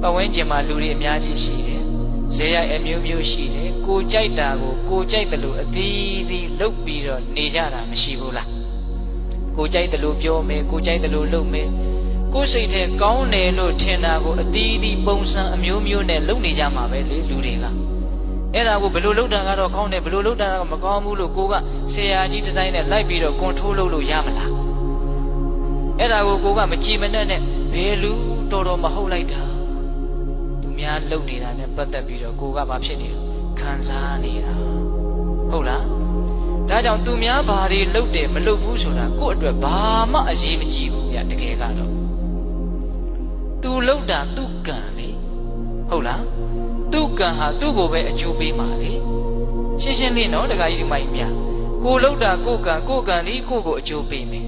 ပတ်ဝန်းကျင်မှာလူတွေအများကြီးရှိတယ်ဇေယျအမျိုးမျိုးရှိတယ်ကိုကြိုက်တာကိုကိုကြိုက်တယ်လို့အသီးသီးလုပ်ပြီးတော့နေကြတာမရှိဘူးလားကိုကြိုက်တယ်လို့ပြောမယ်ကိုကြိုက်တယ်လို့လုပ်မယ်ကိုယ်စိတ်ထဲကောင်းတယ်လို့ထင်တာကိုအသီးသီးပုံစံအမျိုးမျိုးနဲ့လုပ်နေကြမှာပဲလေလူတွေကအဲ့ဒါကိုဘယ်လိုလုပ်တာကတော့ကောင်းတယ်ဘယ်လိုလုပ်တာကမကောင်းဘူးလို့ကိုကဆရာကြီးတစ်တိုင်းနဲ့လိုက်ပြီးတော့ကွန်ထရိုးလုပ်လို့ရမလားအဲ့ဒါကိုကိုကမကြည်မနဲ့နဲ့ဘယ်လူတော်တော်မဟုတ်လိုက်တာသူ များလုပ်နေတာနဲ့ပတ်သက်ပြီးတော့ကိုကဘာဖြစ်နေလဲခံစားနေတာဟုတ်လားဒါကြောင့်သူများဘာတွေလုပ်တယ်မလုပ်ဘူးဆိုတာကိုယ့်အတွက်ဘာမှအရေးမကြီးဘူးဗျတကယ်ကတော့သူလုပ်တာသူကံလေဟုတ်လားသူကံဟာသူ့ကိုပဲအကျိုးပေးမှာလေရှင်းရှင်းလေးနော်တခါကြီးဒီမိုင်းမြကိုလုပ်တာကိုကံကိုကံဒီကိုကိုအကျိုးပေးမယ်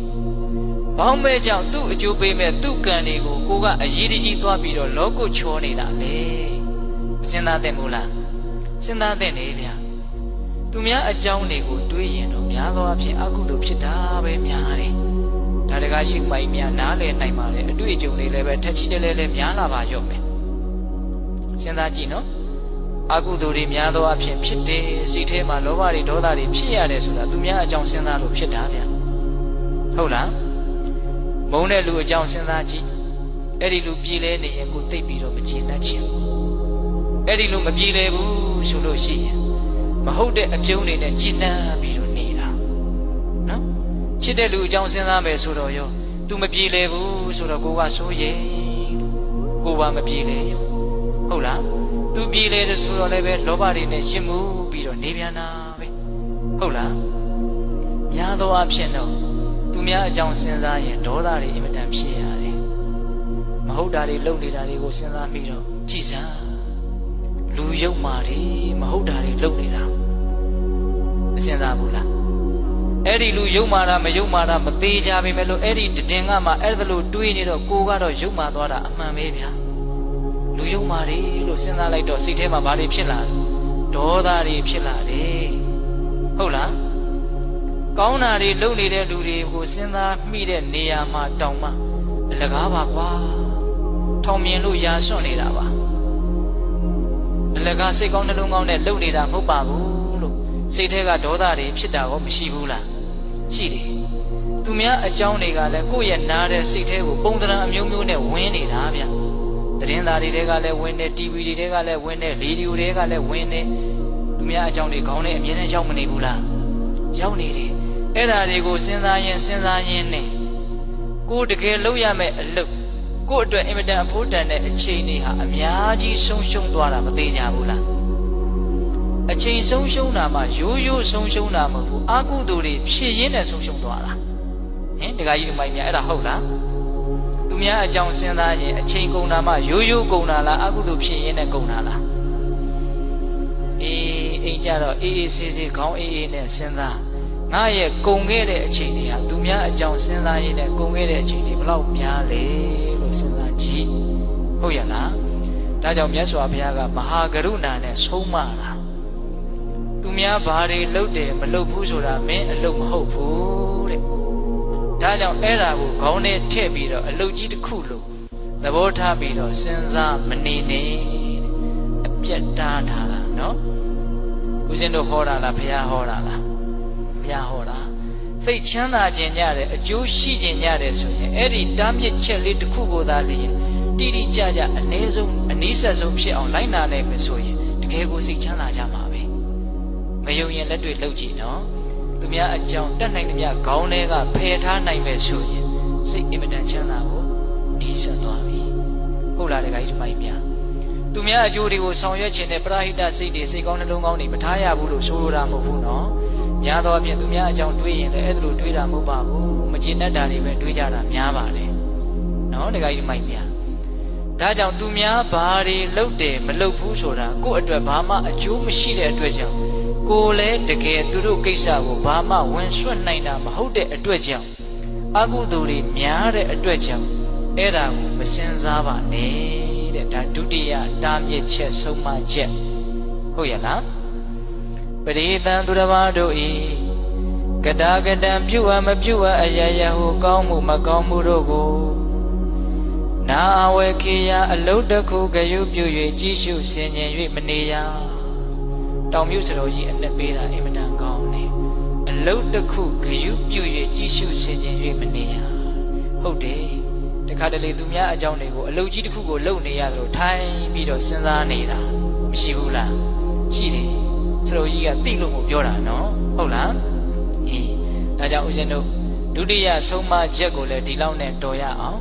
ဘောင်းမဲကြောင့်သူ့အကျိုးပေးမဲ့သူ့ကံတွေကိုကိုကအရေးတကြီးသွားပြီးတော့လောကုချောနေတာလေ မစင်သားတဲ့မို့လားစဉ်းစားတဲ့နေဗျာသူများအကြောင်းတွေကိုတွေးရင်တော့များသောအားဖြင့်အကုသိုလ်ဖြစ်တာပဲများတယ်ဒါတကားကြီးဒီမိုင်းများနားလည်နိုင်ပါလေအတွေ့အကြုံတွေလည်းပဲထက်ချီတလဲလဲများလာပါရော့မယ်စဉ်းစားကြည့်နော်အကုသိုလ်တွေများသောအားဖြင့်ဖြစ်တယ်စိတ်ထဲမှာလောဘတွေဒေါသတွေဖြစ်ရတယ်ဆိုတာသူများအကြောင်းစဉ်းစားလို့ဖြစ်တာဗျာဟုတ်လားမုန်းတဲ့လူအကြောင်းစဉ်းစားကြည့်အဲ့ဒီလူပြည်လဲနေရင်ကိုသိပ်ပြီးတော့မကျေနပ်ချင်ဘူး အဲ့ဒီလူမပြေလည်ဘူးဆိုလို့ရှိရင်မဟုတ်တဲ့အပြုံးတွေနဲ့ကြည်နပ်ပြီးတော့နေတာနော်ချစ်တဲ့လူအကြောင်းစဉ်းစားမယ်ဆိုတော့ရော तू မပြေလည်ဘူးဆိုတော့ကိုကဆိုရင်ကိုကမပြေလည်ရောဟုတ်လား तू ပြေလည်တယ်ဆိုတော့လည်းပဲလောဘတွေနဲ့ရှင်းမှုပြီးတော့နေပြန်တာပဲဟုတ်လားများသောအားဖြင့်တော့သူများအကြောင်းစဉ်းစားရင်ဒေါသတွေအင်မတန်ဖြစ်ရတယ်မဟုတ်တာတွေလုပ်နေတာတွေကိုစဉ်းစားပြီးတော့ကြည်စမ်း လူယုံမာတွေမဟုတ်တာတွေလုပ်နေတာမစဉ်းစားဘူးလားအဲ့ဒီလူယုံမာတာမယုံမာတာမသေးကြပေမဲ့လို့အဲ့ဒီတည်ငါမှအဲ့ဒါလို့တွေးနေတော့ကိုကတော့ယုံမာသွားတာအမှန်ပဲဗျာလူယုံမာတွေလို့စဉ်းစားလိုက်တော့စိတ်ထဲမှာဘာတွေဖြစ်လာလဲဒေါသတွေဖြစ်လာတယ်ဟုတ်လားကောင်းတာတွေလုပ်နေတဲ့လူတွေကိုစဉ်းစားမိတဲ့နေရာမှာတောင်မှအလကားပါကွာထောင်မြင်လို့ရာစွန့်နေတာပါ အလကားစိတ်ကောင်းနှလုံးကောင်းနဲ့လုပ်နေတာမဟုတ်ပါဘူးလို့စိတ်ထဲကဒေါသတွေဖြစ်တာရောမရှိဘူးလားရှိတယ်သူများအကြောင်းတွေကလည်းကိုယ့်ရဲ့နားတဲ့စိတ်ထဲကိုပုံသဏ္ဍာန်အမျိုးမျိုးနဲ့ဝင်နေတာဗျသတင်းသားတွေတွေကလည်းဝင်နေ TV တွေတွေကလည်းဝင်နေရေဒီယိုတွေကလည်းဝင်နေသူများအကြောင်းတွေခေါင်းနဲ့အမြဲတမ်းရောက်မနေဘူးလားရောက်နေတယ်အဲ့ဓာတွေကိုစဉ်းစားရင်စဉ်းစားရင်နဲ့ကိုယ်တကယ်လုပ်ရမယ့်အလုပ် ကိုယ့်အတွက်အင်မတန်အဖို့တန်တဲ့အချိန်တွေဟာအများကြီးဆုံးရှုံးသွားတာမသေးကြဘူးလားအချိန်ဆုံးရှုံးတာမှရိုးရိုးဆုံးရှုံးတာမဟုတ်ဘူးအာကုသိုလ်တွေဖြည့်ရင်းနဲ့ဆုံးရှုံးသွားတာဟင်တခါကြီးဒီမိုင်းများအဲ့ဒါဟုတ်လားသူများအကြောင်းစဉ်းစားရင်အချိန်ကုန်တာမှရိုးရိုးကုန်တာလားအာကုသိုလ်ဖြည့်ရင်းနဲ့ကုန်တာလားအေးအိမ်ကြတော့အေးအေးဆေးဆေးခေါင်းအေးအေးနဲ့စဉ်းစားငါရဲ့ကုန်ခဲ့တဲ့အချိန်တွေဟာသူများအကြောင်းစဉ်းစားရင်းနဲ့ကုန်ခဲ့တဲ့အချိန်တွေဘလောက်များလဲ လို့စဉ်းစားကြည့်ဟုတ်ရလားဒါကြောင့်မြတ်စွာဘုရားကမဟာကရုဏာနဲ့ဆုံးမတာသူများဘာတွေလုပ်တယ်မလုပ်ဘူးဆိုတာမင်းအလုပ်မဟုတ်ဘူးတဲ့ဒါကြောင့်အဲ့ဒါကိုခေါင်းထဲထည့်ပြီးတော့အလုပ်ကြီးတစ်ခုလို့သဘောထားပြီးတော့စဉ်းစားမနေနဲ့တဲ့အပြတ်တားထားတာနော်ဦးဇင်းတို့ဟောတာလားဘုရားဟောတာလားဘုရားဟောတာ စိတ်ချမ်းသာခြင်းညတဲ့အကျိုးရှိခြင်းညတဲ့ဆိုရင်အဲ့ဒီတားမြစ်ချက်လေးတစ်ခုကိုသာလျင်တိတိကျကျအ ਨੇ ဆုံးအနည်းဆက်ဆုံးဖြစ်အောင်လိုက်နာနိုင်မယ်ဆိုရင်တကယ်ကိုစိတ်ချမ်းသာကြမှာပဲမယုံရင်လက်တွေလှုပ်ကြည့်နော်သူများအကြောင်းတတ်နိုင်သမျှခေါင်းထဲကဖယ်ထားနိုင်မယ်ဆိုရင်စိတ်အင်မတန်ချမ်းသာကိုနှီးဆက်သွားပြီဟုတ်လားတခါကြီးဒီမိုင်းများသူများအကျိုးတွေကိုဆောင်ရွက်ခြင်းနဲ့ပရဟိတစိတ်တွေစိတ်ကောင်းနှလုံးကောင်းတွေမထားရဘူးလို့ဆိုလိုတာမဟုတ်ဘူးနော် များသောအားဖြင့်သူများအကြောင်းတွေးရင်လည်းအဲ့ဒါလိုတွေးတာမဟုတ်ပါဘူးမကျေနပ်တာတွေပဲတွေးကြတာများပါတယ်နော်တခါကြီးဒီမိုင်းများဒါကြောင့်သူများဘာတွေလုပ်တယ်မလုပ်ဘူးဆိုတာကိုယ့်အတွက်ဘာမှအကျိုးမရှိတဲ့အတွက်ကြောင့်ကိုယ်လည်းတကယ်သူတို့ကိစ္စကိုဘာမှဝင်ဆွတ်နိုင်တာမဟုတ်တဲ့အတွက်ကြောင့်အကုသိုလ်တွေများတဲ့အတွက်ကြောင့်အဲ့ဒါကိုမစင်စားပါနဲ့တဲ့ဒါဒုတိယတားမြစ်ချက်ဆုံးမချက်ဟုတ်ရဲ့လား ပရိသံသူတစ်ပါးတို့ဤကတာကတံပြုအပ်မပြုအပ်အယယဟုကောင်းမှုမကောင်းမှုတို့ကိုနာဝေခေယအလုတ်တစ်ခုဂယုပြု၍ကြည်ရှုဆင်ញင်၍မနေရတောင်မြုပ်စတော်ကြီးအနှစ်ပေးတာအင်မတန်ကောင်းတယ်အလုတ်တစ်ခုဂယုပြု၍ကြည်ရှုဆင်ញင်၍မနေရဟုတ်တယ်တခါတလေသူများအကြောင်းတွေကိုအလုတ်ကြီးတစ်ခုကိုလုံနေရသလိုထိုင်ပြီးတော့စဉ်းစားနေတာမရှိဘူးလားရှိတယ် စတော်ကြီးကတိလို့ကိုပြောတာနော်ဟုတ်လားအေးဒါကြောင့်ဦးဇင်းတို့ဒုတိယဆုံးမချက်ကိုလည်းဒီလောက်နဲ့တော်ရအောင်